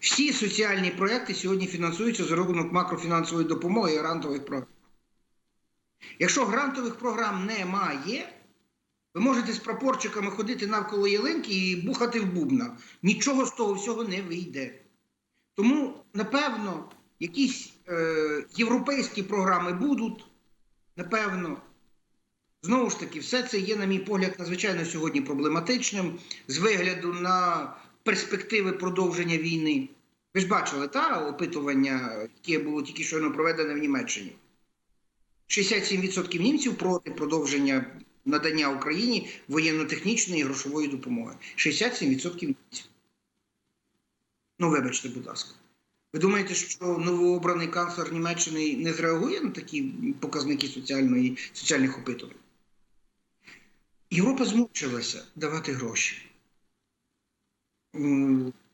Всі соціальні проекти сьогодні фінансуються за рахунок макрофінансової допомоги і грантових програм. Якщо грантових програм немає, ви можете з прапорчиками ходити навколо ялинки і бухати в бубна. Нічого з того всього не вийде. Тому, напевно, якісь е, європейські програми будуть, напевно. Знову ж таки, все це є, на мій погляд, надзвичайно сьогодні проблематичним з вигляду на перспективи продовження війни. Ви ж бачили та опитування, яке було тільки щойно проведене в Німеччині. 67% німців проти продовження надання Україні воєнно-технічної і грошової допомоги. 67% німців. Ну, вибачте, будь ласка. Ви думаєте, що новообраний канцлер Німеччини не зреагує на такі показники соціальної, соціальних опитувань? Європа змучилася давати гроші.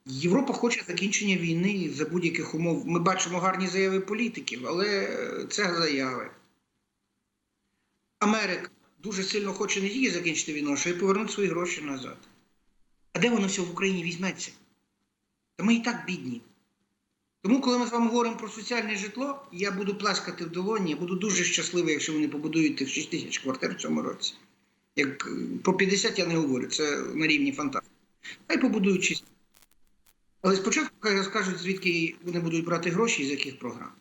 Європа хоче закінчення війни за будь-яких умов. Ми бачимо гарні заяви політиків, але це заяви. Америка дуже сильно хоче не тільки закінчити війну, а й повернути свої гроші назад. А де воно все в Україні візьметься? Та ми і так бідні. Тому, коли ми з вами говоримо про соціальне житло, я буду плескати в долоні, я буду дуже щасливий, якщо вони побудують тих 6 тисяч квартир в цьому році. Як е, про 50 я не говорю, це на рівні фантастики. Хай побудують чисто. Але спочатку хай розкажуть, звідки вони будуть брати гроші і з яких програм.